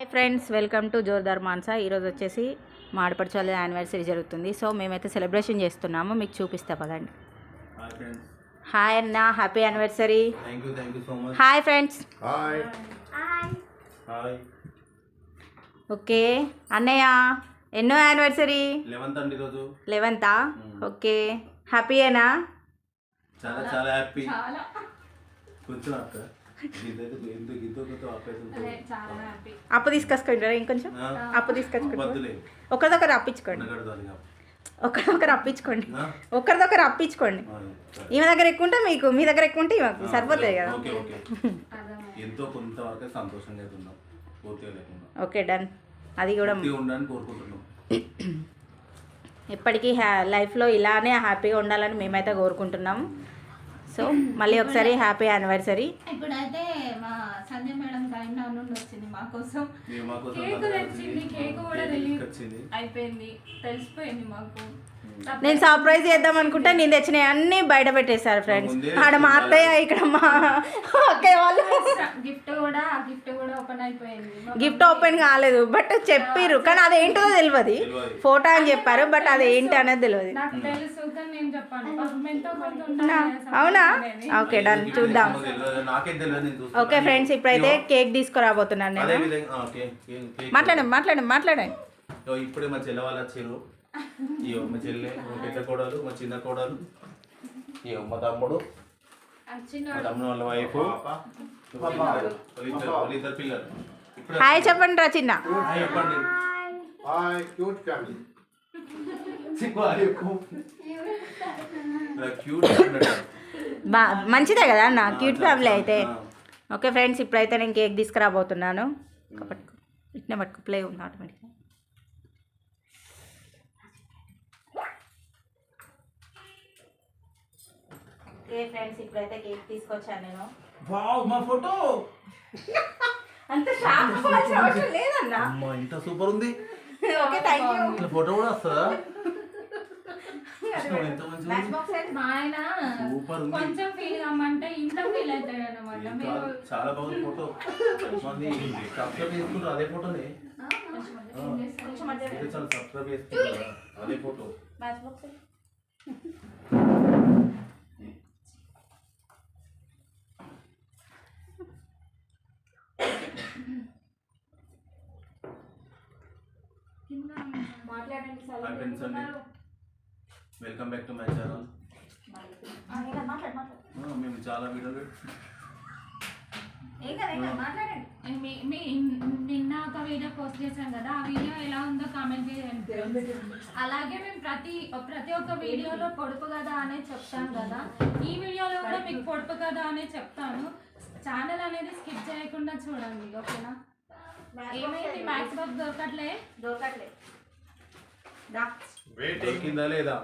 Hi friends welcome to జోర్దార్ మాన్సా ఈరోజు వచ్చేసి మాడపడిచోళ్ళ యానివర్సరీ జరుగుతుంది. సో మేమైతే సెలబ్రేషన్ చేస్తున్నాము. మీకు చూపిస్తా పదండి. హాయ్ అన్న happy anniversary hi friends hi hi okay అన్నయ్య ఎన్నో యానివర్సరీ లెవెన్తా ఓకే హ్యాపీయేనా చాలా చాలా హ్యాపీ అప్పు తీసుకొచ్చుకుంటారా ఇంకొంచెం. అప్పు తీసుకొచ్చుకుంటారా ఒకరిదొకరు అప్పించుకోండి ఒకరిదొకరు అప్పించుకోండి ఒకరిదొకరు అప్పించుకోండి ఈమె దగ్గర ఎక్కువ ఉంటే మీకు మీ దగ్గర ఎక్కువ ఉంటే ఈమెకు సరిపోతుంది కదా. Okay okay. ఎంతో కొంతవరకు సంతోషంగా ఓకే డన్. అది కూడా ఎప్పటికీ హ్యా లైఫ్లో ఇలానే హ్యాపీగా ఉండాలని మేమైతే కోరుకుంటున్నాము సో మళ్ళీ ఒకసారి హ్యాపీ యానివర్సరీ. ఇప్పుడైతే మా సంజయ్ మేడం కరీంనా నుండి వచ్చింది మా కోసం. మేము మా కోసం కేక్ వచ్చింది. కేక్ కూడా రిలీజ్ అయిపోయింది తెలిసిపోయింది మాకు. నేను సర్ప్రైజ్ చేద్దాం అనుకుంటే నేను తెచ్చినవి అన్నీ బయట పెట్టేశారు ఫ్రెండ్స్. ఆడ మా అత్తయ్య ఇక్కడ మా అక్కయ్య వాళ్ళు. గిఫ్ట్ కూడా గిఫ్ట్ కూడా ఓపెన్ అయిపోయింది. గిఫ్ట్ ఓపెన్ కాలేదు బట్ చెప్పిర్రు. కానీ అదేంటో తెలియదు తెలియదు. ఫోటో అని చెప్పారు బట్ అది ఏంటి అనేది తెలియదు అవునా. Okay done. చూద్దాం. ఓకే ఫ్రెండ్స్ ఇప్పుడైతే కేక్ తీసుకురాబోతున్నాను అదే నేను మాట్లాడండి మాట్లాడండి మాట్లాడండి. ఇప్పుడే మా చెల్లె వాళ్ళు వచ్చారు ఇగో మా చెల్లె మా పెద్ద కోడలు మా చిన్న కోడలు. ఇగో మా తమ్ముడు. మా తమ్ముడు వాళ్ళ వైఫ్ వాళ్ళిద్దరు పిల్లలు. ఇప్పుడే హాయ్ చెప్పండి రా చిన్న. హాయ్ చెప్పండి. హాయ్ ఉన్నాడు. బా మంచిదే కదా అన్న క్యూట్ ఫ్యామిలీ అయితే. ఓకే ఫ్రెండ్స్ ఇప్పుడైతే నేను కేక్ తీసుకురాబోతున్నాను. ఇట్నే పట్టుకో ప్లే ఉంది ఆటోమేటిక్గా ఓకే ఫ్రెండ్స్ ఇప్పుడైతే కేక్ తీసుకొచ్చాను నేను. వావ్ మా ఫోటో! అంత షాప్ అవ్వాల్సిన అవసరం లేదన్నా. అమ్మా ఇంత సూపర్ ఉంది. ఓకే థ్యాంక్ యూ ఇట్లా ఫోటో కూడా వస్తుందా? ఎంత మంచిగా మ్యాచ్ ఉంది. బాక్స్ మా ఆయన సూపర్ ఉంది. కొంచెం ఫీల్ కమ్మంటే ఇంట్లో ఫీల్ అవుతాడు అనమాట ఇంకా మీరు చాలా బాగుంది ఫోటో. మంది సబ్స్క్రైబ్ చేసుకుంటారు అదే ఫోటోనే. ఇది చాలా సబ్స్క్రైబ్ చేసుకుంటారు కదా, అదే photo. Match box hi friends అండి. Welcome back to my channel మేము చాలా వీడియోలు నిన్న ఒక వీడియో పోస్ట్ చేశాం కదా ఆ వీడియో ఎలా ఉందో కామెంట్ చేయండి. అలాగే మేము ప్రతి ప్రతి ఒక్క వీడియోలో పొడుపు కదా అనే చెప్తాను కదా. ఈ వీడియోలో కూడా మీకు పొడుపు కదా అనే చెప్తాను. ఛానల్ అనేది స్కిప్ చేయకుండా చూడండి ఓకేనా? ఏమైంది? మ్యాక్స్ బాక్స్ దొరకట్లే? దొరకట్లే. దొరికిందా లేదా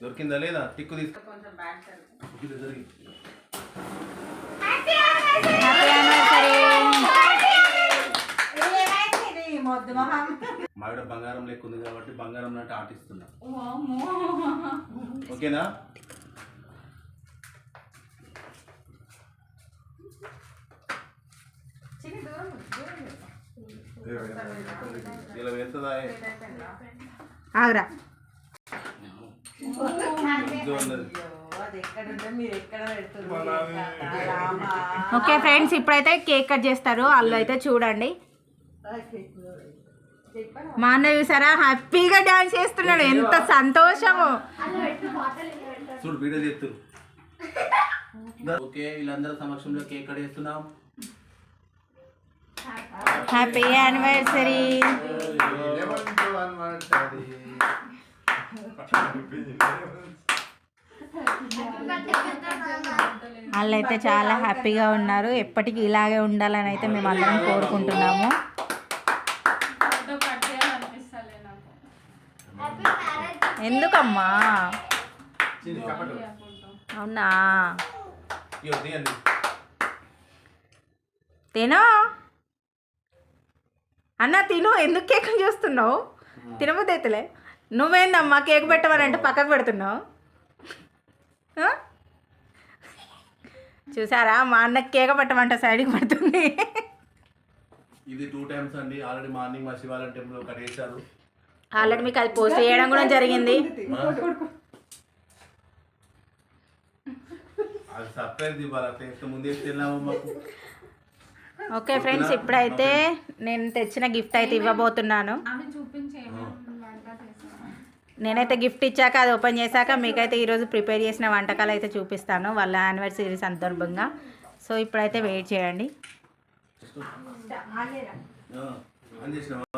దొరికిందా లేదా? టిక్కు తీసుకో కొంచెం బ్యాడ్ సార్ ఇది జరిగి హ్యాపీ యానివర్సరీ మొద్దు మొహం మా విడ బంగారం లెక్క ఉంది కాబట్టి బంగారం లాంటి ఆటిస్తున్నా. ఓకేనా? ఇలా వెళ్తుందా ఆగ్రా. ఓకే ఫ్రెండ్స్ ఇప్పుడైతే కేక్ కట్ చేస్తారు. వాళ్ళు అయితే చూడండి. మా అన్న చూసారా? హ్యాపీగా డాన్స్ చేస్తున్నాడు. ఎంత సంతోషము. చూడు వీడియో చేస్తురు ఓకే వీళ్ళందరి సమక్షంలో కేక్ కట్ చేస్తున్నాం. Happy anniversary. వాళ్ళైతే చాలా హ్యాపీగా ఉన్నారు. ఎప్పటికీ ఇలాగే ఉండాలని అయితే మేము అందరం కోరుకుంటున్నాము. ఎందుకమ్మా? అవునా? తినో. అన్న తిను. ఎందుకు కేక్ చూస్తున్నావు? తినబుద్ధి అవుతలే నువ్వేందమ్మా కేక్ పెట్టమని అంటే పక్కకు పెడుతున్నావు? చూసారా? మా అన్నకి కేక పట్టమంట సైడ్కి పడుతుంది. ఇది టూ టైమ్స్ అండి. ఆల్రెడీ మార్నింగ్ మా శివాలయం టెంపుల్ కట్టేశారు ఆల్రెడీ మీకు అది పోస్ట్ చేయడం కూడా జరిగింది. అది సర్ప్రైజ్ ఇవ్వాలి. ముందే వెళ్ళాము మాకు? ఓకే ఫ్రెండ్స్ ఇప్పుడైతే నేను తెచ్చిన గిఫ్ట్ అయితే ఇవ్వబోతున్నాను. నేనైతే గిఫ్ట్ ఇచ్చాక అది ఓపెన్ చేశాక మీకైతే ఈరోజు ప్రిపేర్ చేసిన వంటకాలు అయితే చూపిస్తాను వాళ్ళ యానివర్సరీ సందర్భంగా. సో ఇప్పుడైతే వెయిట్ చేయండి.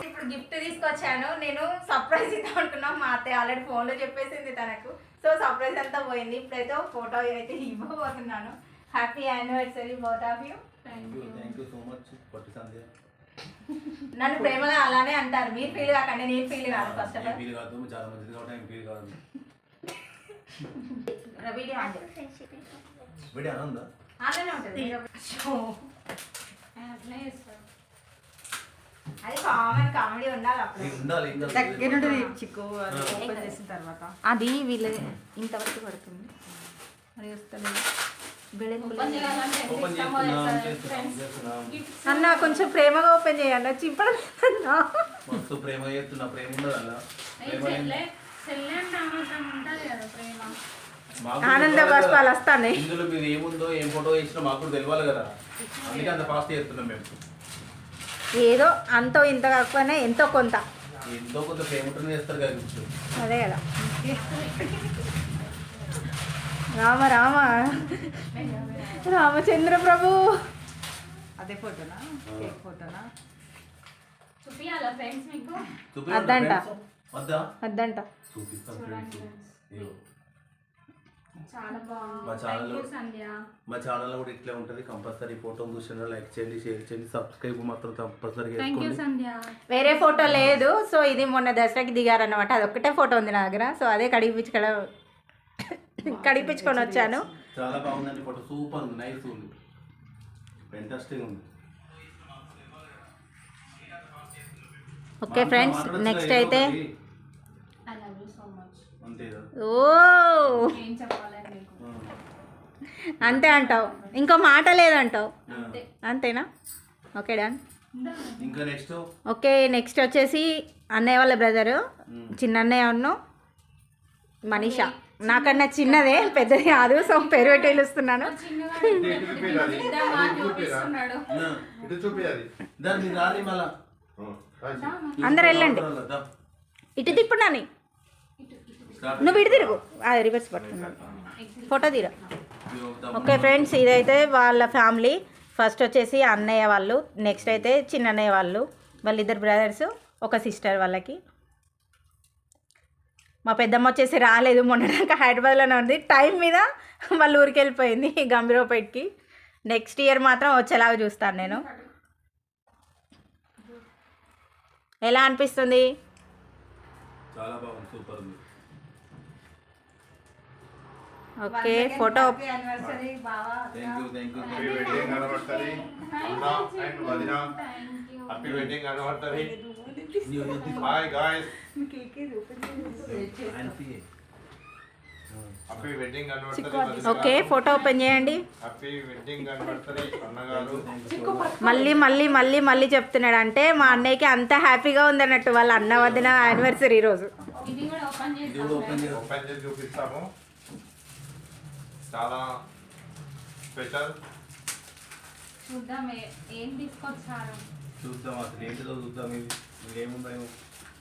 ఇప్పుడు గిఫ్ట్ తీసుకొచ్చాను. నేను సర్ప్రైజ్ ఇద్దాం అనుకున్నా. మా అత్తయ్య ఆల్రెడీ ఫోన్లో చెప్పేసింది తనకు. సో సర్ప్రైజ్ అంతా పోయింది. ఇప్పుడైతే ఫోటో అయితే ఇవ్వబోతున్నాను. Happy anniversary both of you thank you thank you so much పొట్టి సంధ్య. నన్ను ప్రేమగా అలానే అంటారు. మీరు ఫీల్ కాకండి నేను ఫీల్ కాదు ఫస్ట్ ఆఫ్ ఫీల్ కాదు చాలా మంచిది కాబట్టి ఏం ఫీల్ కాదు. వీడియో ఆన్ అలానే ఉంటుంది. షో. అట్లే చేస్తారు అది కామన్ కామెడీ ఉండాలి అప్పుడు. దగ్గర నుండి చిక్కు అది ఓపెన్ చేసిన తర్వాత. అది వీళ్ళ ఇంతవరకు పడుతుంది మరి వస్తలేదు. అన్న కొంచెం ప్రేమగా ఓపెన్ చేయండి చింపడం ప్రేమ చేస్తున్నా ప్రేమ ఆనంద. బాష్పాలు వస్తాయి ఇందులో మీరు ఏముందో ఏం ఫోటో ఇచ్చినా మాకు తెలియాలి కదా. అందుకే అంత ఫాస్ట్ చేస్తున్నాం మేము. ఏదో అంతో ఇంత కాకపోయినా ఎంతో కొంత. ఎంతో కొంత ప్రేమ చేస్తారు కదా అదే కదా. రామ రామ. రామచంద్ర ప్రభు. అదే ఫోటోనా? కేక్ ఫోటోనా? చూపియాలా ఫ్రెండ్స్ మీకు? ఇదిగో. చాలా మా ఛానల్ కూడా ఇట్లే ఉంటుంది. కంపల్సరీ ఫోటో చూసిన లైక్ చేయండి షేర్ చేయండి. సబ్స్క్రైబ్ మాత్రం కంపల్సరీ వేరే ఫోటో లేదు. సో ఇది మొన్న దసరాకి దిగారన్నమాట. అది ఒక్కటే ఫోటో ఉంది నా దగ్గర. సో అదే కడిగిపించుకోవడం కడిగించుకొని వచ్చాను. చాలా బాగుందండి ఫోటో. సూపర్ ఉంది. నైస్ ఉంది. ఫెంటాస్టిక్ ఉంది. ఓకే ఫ్రెండ్స్ నెక్స్ట్ అయితే I love you so much అంతే కదా ఓ! ఏం చెప్పాలి మీకు? ఆ. అంతే అంటావు. ఇంకో మాట లేదంటావు. అంతేనా? Okay done. ఇంకా నెక్స్ట్ ఓకే నెక్స్ట్ వచ్చేసి అన్నయ్య వాళ్ళ బ్రదరు చిన్న అన్నయ్య ఉన్ను మనీషా. నాకన్నా చిన్నదే పెద్దది కాదు సో పేరు పెట్టి పిలుస్తున్నాను. అందరు వెళ్ళండి. ఇటు తిప్పుడు నాని. నువ్వు ఇటు తిరుగు. అది రివర్స్ పట్టుకున్నాను. ఫోటో తీరా. ఓకే ఫ్రెండ్స్ ఇదైతే వాళ్ళ ఫ్యామిలీ. ఫస్ట్ వచ్చేసి అన్నయ్య వాళ్ళు నెక్స్ట్ అయితే చిన్నన్నయ్య వాళ్ళు వాళ్ళిద్దరు బ్రదర్స్ ఒక సిస్టర్ వాళ్ళకి. మా పెద్దమ్మ వచ్చేసి రాలేదు. మొన్న దాకా హైదరాబాద్లోనే ఉంది. టైం మీద వాళ్ళ ఊరికి వెళ్ళిపోయింది గంభీరపేట్కి. నెక్స్ట్ ఇయర్ మాత్రం వచ్చేలాగా చూస్తాను నేను. ఎలా అనిపిస్తుంది? చాలా బాగుంది. సూపర్ ఉంది. Okay photo you thank you happy wedding anniversary hi guys happy wedding anniversary okay photo open చేయండి. హ్యాపీ వెడ్డింగ్ అనవర్సరీ అన్నగారు మళ్ళీ మళ్ళీ మళ్ళీ మళ్ళీ చెప్తున్నాడు అంటే మా అన్నయ్యకి అంత హ్యాపీగా ఉందన్నట్టు వాళ్ళ అన్న వదిన యానివర్సరీ ఈరోజు ఇది కూడా ఓపెన్ చేసి ఓపెన్ చేసి చూపిస్తాము. చాలా స్పెషల్ చూద్దాం ఏం తీసుకొచ్చారు? చూద్దాం అసలు ఏంటిదో చూద్దాం. ఇది.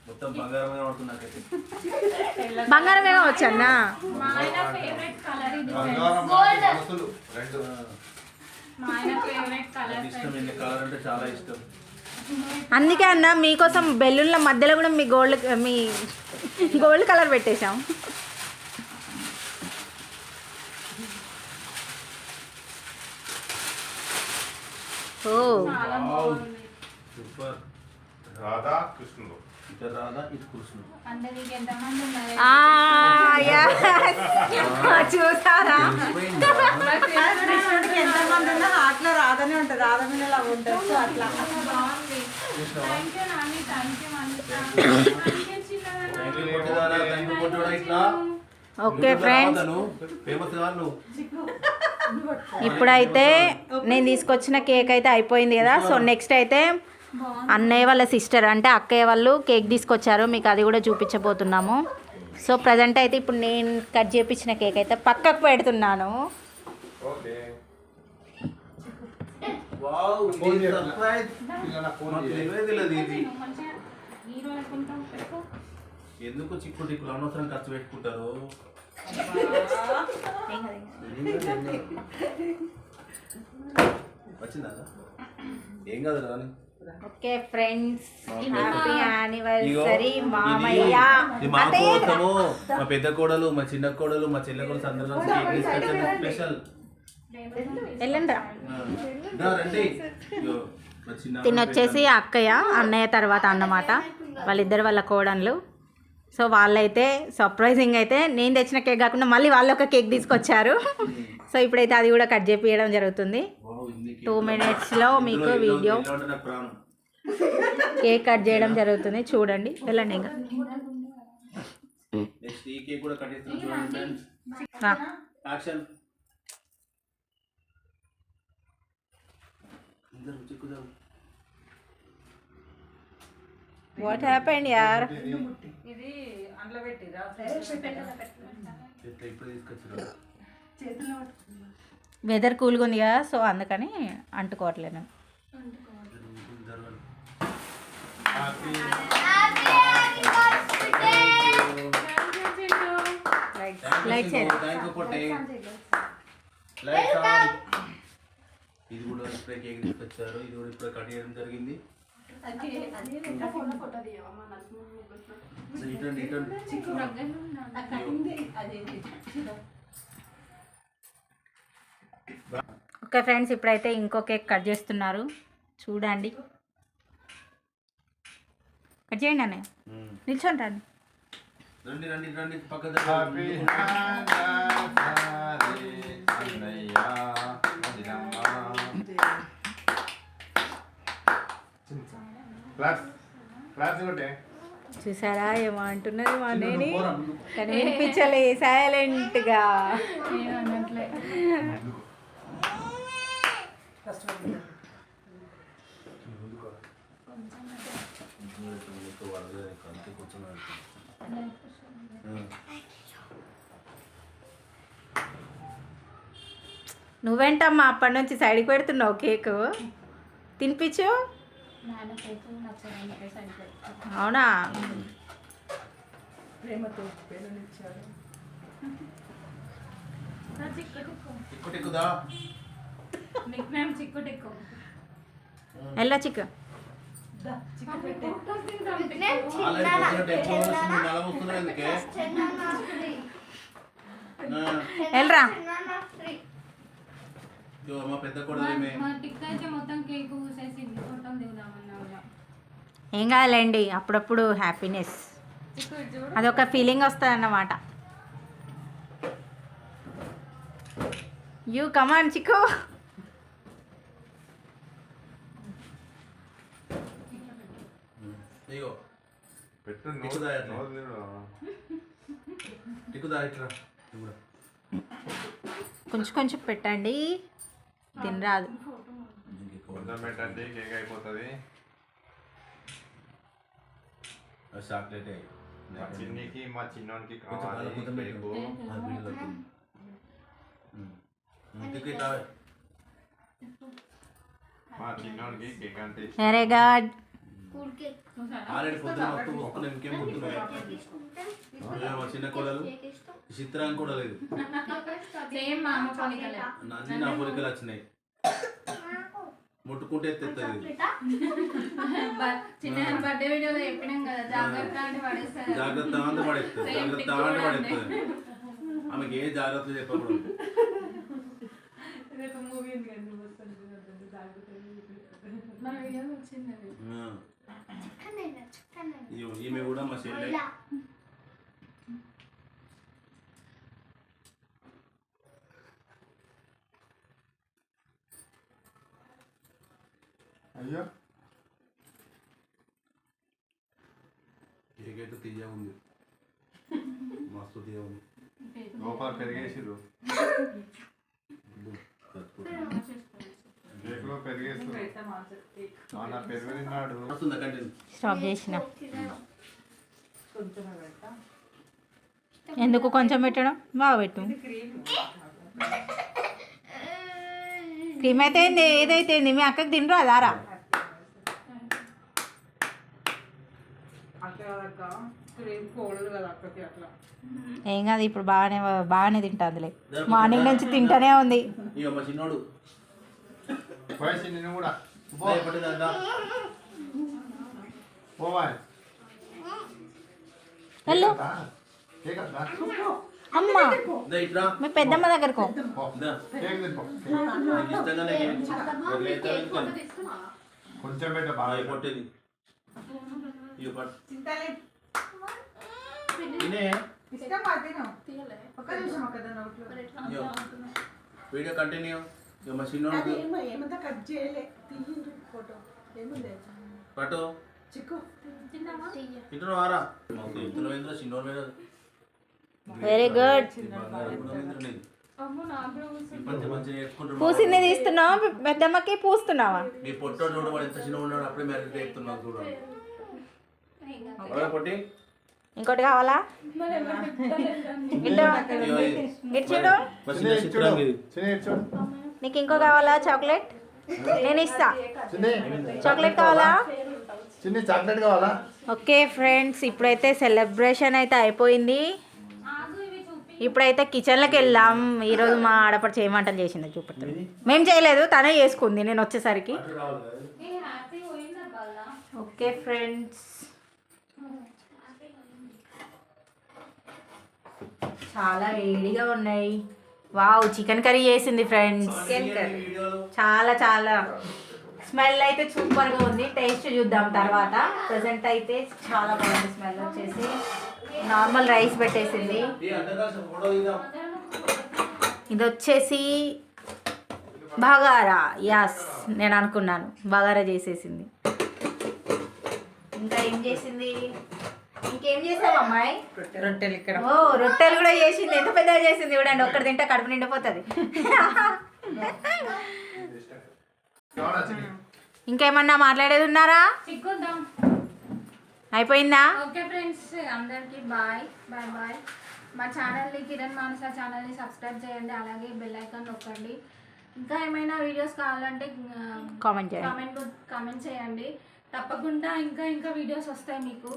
మొత్తం బంగారమే పడుతుంది నాకైతే. బంగారం ఏమో వచ్చన్నా ఇష్టం ఎన్ని కలర్ అంటే చాలా ఇష్టం. అందుకే అన్న మీకోసం బెలూన్ల మధ్యలో కూడా మీ గోల్డ్ మీ గోల్డ్ కలర్ పెట్టేశాం. ఓ. రాధా కృష్ణుడు. ఇటు రాధా ఇటు కృష్ణుడు. చూసారా? కృష్ణుడికి ఎంతమంది ఉన్నా రాధనే ఉంటుంది. రాధ మీద లవ్ ఉంటుంది. సో అట్లా. Okay friends? ఇప్పుడైతే నేను తీసుకొచ్చిన కేక్ అయితే అయిపోయింది కదా. సో నెక్స్ట్ అయితే అన్నయ్య వాళ్ళ సిస్టర్ అంటే అక్కయ్య వాళ్ళు కేక్ తీసుకొచ్చారు మీకు అది కూడా చూపించబోతున్నాము. సో ప్రజెంట్ అయితే ఇప్పుడు నేను కట్ చేపించిన కేక్ అయితే పక్కకు పెడుతున్నాను. ఎందుకు చిక్కు టిక్కులు అనవసరం ఖర్చు పెట్టుకుంటారు. వచ్చిందా? ఏం కాదు రాని ఓకే ఫ్రెండ్స్. హ్యాపీ యానివర్సరీ మామయ్య. ఇది మా కోసము మా పెద్ద కోడలు మా చిన్న కోడలు మా చెల్లె కోడలు అందరూ కలిసి స్పెషల్. వెళ్ళండి రా దా, రండి. ఇగో, మా చిన్న తిని వచ్చేసి అక్కయ్య అన్నయ్య తర్వాత అన్నమాట. వాళ్ళిద్దరు వాళ్ళ కోడన్లు సో వాళ్ళైతే సర్ప్రైజింగ్ అయితే నేను తెచ్చిన కేక్ కాకుండా మళ్ళీ వాళ్ళు ఒక కేక్ తీసుకొచ్చారు. సో ఇప్పుడైతే అది కూడా కట్ చేపియడం జరుగుతుంది. Two minutes లో మీకు ప్రాణం. కేక్ కట్ చేయడం జరుగుతుంది? చూడండి. వెళ్ళండి ఇంకా. నెక్స్ట్ ఈ కేక్ కూడా కట్ చేస్తున్నాం చూడండి ఫ్రెండ్స్ రా. యాక్షన్ అందరూ చిక్కుదాం వాట్ హ్యాపెండ్ యార్ ఇది అందులో ఇప్పుడు తీసుకొచ్చారు. వెదర్ కూల్గా ఉంది కదా సో అందుకని చేయండి. ఇది కూడా ఇప్పుడే కేక్ తీసుకొచ్చారు. ఇది కూడా ఇప్పుడే కట్ చేయడం జరిగింది. ఓకే ఫ్రెండ్స్ ఇప్పుడైతే ఇంకో కేక్ కట్ చేస్తున్నారు. చూడండి. కట్ చేయండి అన్నయ్య. నిల్చోండి రండి. రండి రండి రండి పక్క చూసారా ఏమో అంటున్నారు మా నేని. పోరా ముందు. కానీ వినిపించలే సైలెంట్గా అన్నట్లే అంతే కూర్చున్నాడు. మ్మ్. నువ్వేంటమ్మా అప్పటి నుంచి సైడ్కి పెడుతున్నావు కేక్? తినిపించు. అవునా? ప్రేమతో ఎల్లా చిక్క? కూడా. ఏం కాదులేండి అప్పుడప్పుడు హ్యాపీనెస్ అదొక ఫీలింగ్ వస్తుంది అన్నమాట యూ కమాన్ చిక్కు. ఇగో పెట్టు? ఎక్కుదా ఇట్లా. కొంచెం కొంచెం పెట్టండి. తినరాదు. కొంచెం పెట్టండి కేక్ అయిపోతుంది. చాక్లెటే. మా చిన్నికి మా చిన్నోనికి కావాలి. Very good. ఆల్రెడీ పొద్దున వస్తూ వస్తున్నాయి ఇంకేం మా చిన్న కోడలు. చిత్రాన్ని కూడా లేదు. అన్ని నా పోలికలు వచ్చినాయి. ముట్టుకుంటే తెస్తుంది జాగ్రత్త అంటే అంటే పడేస్తుంది. జాగ్రత్త అంటే కూడా పడేస్తుంది. ఆమెకి ఏ జాగ్రత్తలు చెప్పకూడదు. మన వచ్చింది అది ఆ. ఇదిగో ఈమె కూడా మా చెల్లె. అయ్యో. ఏకైతే తీయ ఉంది. మస్తు తీయ ఉంది. లోపల పెరిగేసిరు ఇదిగో. పెరిగేస్తుంది మన స్టాప్ చేసిన. ఎందుకు కొంచెం పెట్టడం? బాగా పెట్టు. క్రీమ్ అయితే ఏంది ఏదైతే ఏంది మీ అక్కకి తినరు? అదారా ఏం కాదు ఇప్పుడు బాగానే బాగానే తింటుందిలే. మార్నింగ్ నుంచి తింటానే ఉంది. వయసు నేను కూడా పో పట్టిందా పోవా వెళ్ళు కేకద్దా అమ్మ. ఇట్లా మీ పెద్దమ్మ దగ్గరకు పో. దా. కేక్ తినిపో. నీకు ఇష్టంగానే వదిలేస్తా వెళ్తాను. కొంచెం పెట్ట ఆ, బాగా ఇక కొట్టేది. Video continue. ఇక మా చిన్నోడు అది ఏమో ఏమంతా కట్ చేయలే. తీయండి ఫోటో. ఏముంది పట్టు చిక్కు. తింటున్నావు ఆరా తింటున్నావు ఏంద్రా చిన్నోడు మీద వెరీ గుడ్ పూసింది తీస్తున్నావా? మీ పెద్దమ్మకి పూస్తున్నావా? నీ పొట్టోడు చూడు ఎంత చిన్న ఉన్నాడు అప్పుడే మ్యారేజ్ చెప్తున్నావు చూడు. అవునా పొట్టి? ఇంకోటి కావాలా. ఇటు. ఇటు నీకు ఇంకో కావాలా చాక్లెట్? నేను ఇస్తా. చాక్లెట్ కావాలా? చిన్న చాక్లెట్ కావాలా? ఓకే ఫ్రెండ్స్ ఇప్పుడైతే సెలబ్రేషన్ అయితే అయిపోయింది. ఇప్పుడైతే కిచెన్లోకి వెళ్ళాం ఈరోజు మా ఆడపడి చేయమంటలు చేసింది చూపెడతాం మేము చేయలేదు తనే చేసుకుంది నేను వచ్చేసరికి. Okay friends. చాలా వేడిగా ఉన్నాయి. వావ్ చికెన్ కర్రీ చేసింది ఫ్రెండ్స్ చాలా చాలా. స్మెల్ అయితే సూపర్గా ఉంది. టేస్ట్ చూద్దాం తర్వాత. ప్రజెంట్ అయితే చాలా బాగుంది స్మెల్ వచ్చేసి. నార్మల్ రైస్ పెట్టేసింది. ఇది వచ్చేసి బగారా. యాస్ నేను అనుకున్నాను. బగారా చేసేసింది. ఇంకా ఏం చేసింది? ఇంకేం చేసావు అమ్మాయి? రొట్టెలు ఇక్కడ. ఓ రొట్టెలు కూడా చేసింది. ఎంత పెద్దగా చేసింది చూడండి. ఒక్కటి తింటే కడుపు నిండిపోతుంది. ఇంకేమన్నా మాట్లాడేది ఉన్నారా? చిక్కుద్దాం అయిపోయిందా? ఓకే ఫ్రెండ్స్ అందరికీ బాయ్ బాయ్ బాయ్. మా ఛానల్ని కిరణ్ మానస ఛానల్ని సబ్స్క్రైబ్ చేయండి. అలాగే బెల్ ఐకాన్ నొక్కండి. ఇంకా ఏమైనా వీడియోస్ కావాలంటే కామెంట్ చేయండి. కామెంట్ కామెంట్ చేయండి. తప్పకుండా ఇంకా ఇంకా వీడియోస్ వస్తాయి మీకు.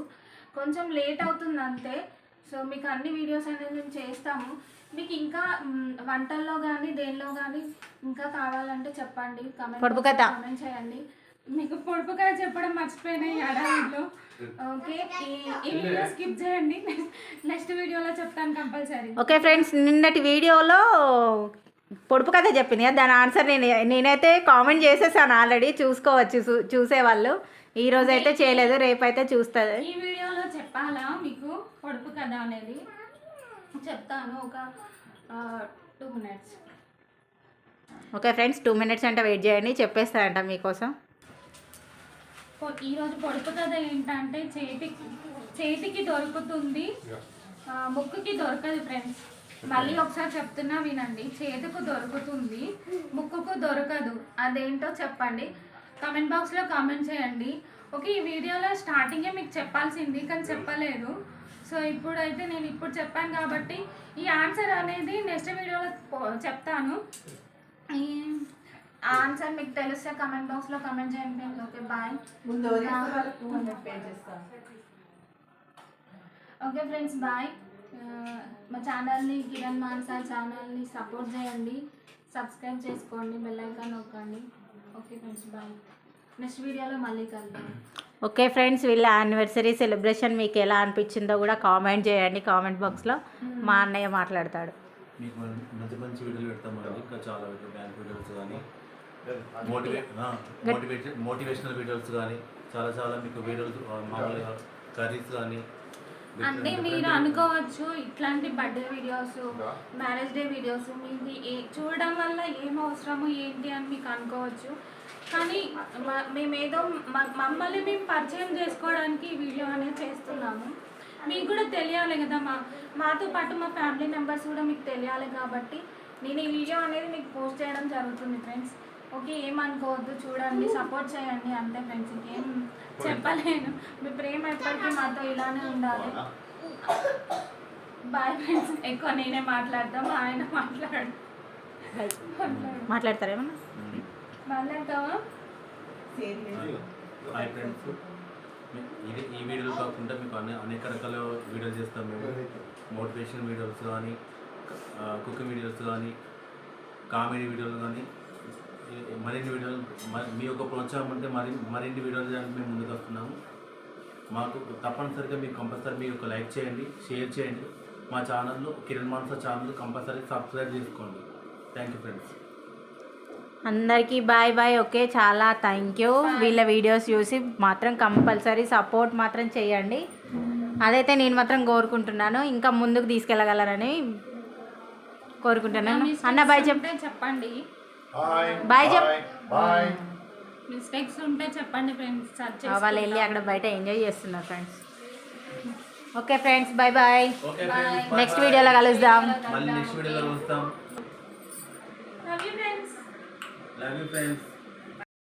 కొంచెం లేట్ అవుతుంది అంతే సో మీకు అన్ని వీడియోస్ అనేది మేము చేస్తాము. మీకు ఇంకా వంటల్లో కానీ దేనిలో కానీ ఇంకా కావాలంటే చెప్పండి. పొడుపు కథ. కామెంట్ చేయండి. మీకు పొడుపు కథ చెప్పడం మర్చిపోయినాయి అడవిలో. ఓకే ఈ వీడియో స్కిప్ చేయండి. నెక్స్ట్ వీడియోలో చెప్తాను కంపల్సరీ. ఓకే ఫ్రెండ్స్ నిన్నటి వీడియోలో పొడుపు కథ చెప్పింది. దాని ఆన్సర్ నేను నేనైతే కామెంట్ చేసేసాను ఆల్రెడీ. చూసుకోవచ్చు చూ- చూసేవాళ్ళు. ఈ రోజు అయితే చేయలేదు రేపైతే చూస్తుంది. ఈ వీడియోలో చెప్పాలా మీకు? పొడుపు కథ అనేది. చెప్తాను ఒక two minutes. Okay friends two minutes అంటే వెయిట్ చేయండి చెప్పేస్తానంట మీకోసం. ఈరోజు పొడుపు కథ ఏంటంటే చేతికి చేతికి దొరుకుతుంది ఆ, ముక్కుకి దొరకదు ఫ్రెండ్స్. మళ్ళీ ఒకసారి చెప్తున్నా వినండి. చేతికి దొరుకుతుంది ముక్కుకు దొరకదు. అదేంటో చెప్పండి. కామెంట్ బాక్స్లో కామెంట్ చేయండి. ఓకే ఈ వీడియోలో స్టార్టింగే మీకు చెప్పాల్సింది కానీ చెప్పలేదు. సో ఇప్పుడైతే నేను ఇప్పుడు చెప్పాను కాబట్టి ఈ ఆన్సర్ అనేది నెక్స్ట్ వీడియోలో చెప్తాను. ఈ ఆన్సర్ మీకు తెలిస్తే కామెంట్ బాక్స్లో కామెంట్ చేయండి. Okay bye okay friends bye మా ఛానల్ని కిరణ్ మాన్సా ఛానల్ని సపోర్ట్ చేయండి. సబ్స్క్రైబ్ చేసుకోండి బెల్ ఐకాన్ నొక్కండి. ఓకే ఫ్రెండ్స్ బాయ్ నెక్స్ట్ వీడియోలో మళ్ళీ కలుద్దాం. ఓకే ఫ్రెండ్స్ వీళ్ళ యానివర్సరీ సెలబ్రేషన్ మీకు ఎలా అనిపించిందో కూడా కామెంట్ చేయండి. కామెంట్ బాక్స్లో మా అన్నయ్య మాట్లాడతాడు. మీకు మం- మంచి మంచి వీడియోలు పెడతామండి. ఇంకా చాలా బ్యాంక్ వీడియోస్ కానీ మోటివే మోటివేషన్ మోటివేషనల్ వీడియోస్ కానీ చాలా చాలా మీకు వీడియోస్ మామూలుగా కర్రీస్ కానీ అంటే మీరు అనుకోవచ్చు. ఇట్లాంటి birthday videos marriage day videos మీకు ఏ చూడడం వల్ల ఏం అవసరము ఏంటి అని మీకు అనుకోవచ్చు. కానీ మేమేదో మమ్మల్ని మేము పరిచయం చేసుకోవడానికి వీడియో అనేది చేస్తున్నాము. మీకు కూడా తెలియాలి కదా మా మాతో పాటు మా ఫ్యామిలీ మెంబర్స్ కూడా మీకు తెలియాలి కాబట్టి నేను ఈ వీడియో అనేది మీకు పోస్ట్ చేయడం జరుగుతుంది ఫ్రెండ్స్. ఓకే ఏమనుకోవద్దు చూడండి సపోర్ట్ చేయండి అంతే ఫ్రెండ్స్ ఇంకేం చెప్పలేను. మీ ప్రేమ ఎప్పటికీ మాతో ఇలానే ఉండాలి. బాయ్ ఫ్రెండ్స్ ఎక్కువ నేనే మాట్లాడతాం ఆయన మాట్లాడు. మాట్లాడు మాట్లాడతారేమన్నా మాట్లాడతావా? హాయ్ ఫ్రెండ్స్ ఇది ఈ వీడియోలు కాకుండా మీకు అనే అనేక రకాల వీడియోలు చేస్తాం మేము. మోటివేషన్ వీడియోస్ కానీ కుకింగ్ వీడియోస్ కానీ కామెడీ వీడియోలు కానీ మరిన్ని వీడియోలు మ- యొక్క ప్రోత్సాహం ఉంటే మరి మరిన్ని వీడియోలు చేయడానికి మేము ముందుకు వస్తున్నాము. మాకు తప్పనిసరిగా మీకు కంపల్సరీ మీ యొక్క లైక్ చేయండి షేర్ చేయండి. మా ఛానల్లో Kiran Manasa channel compulsory subscribe చేసుకోండి. థ్యాంక్ యూ ఫ్రెండ్స్ అందరికీ బాయ్ బాయ్. ఓకే చాలా థ్యాంక్ యూ. వీళ్ళ వీడియోస్ చూసి మాత్రం కంపల్సరీ సపోర్ట్ మాత్రం చేయండి. అదైతే నేను మాత్రం కోరుకుంటున్నాను. ఇంకా ముందుకు తీసుకెళ్ళగలరని కోరుకుంటున్నాను. అన్న బాయ్ చెప్ ఉంటే చెప్పండి. Jep. Bye. మిస్టేక్స్ ఉంటే చెప్పండి ఫ్రెండ్స్. సర్చ్ వాళ్ళు వెళ్ళి అక్కడ బయట ఎంజాయ్ చేస్తున్నారు friends. Okay friends bye bye next వీడియోలో కలుద్దాం. మళ్ళీ నెక్స్ట్ వీడియోలో కలుస్తాం love you friends love you friends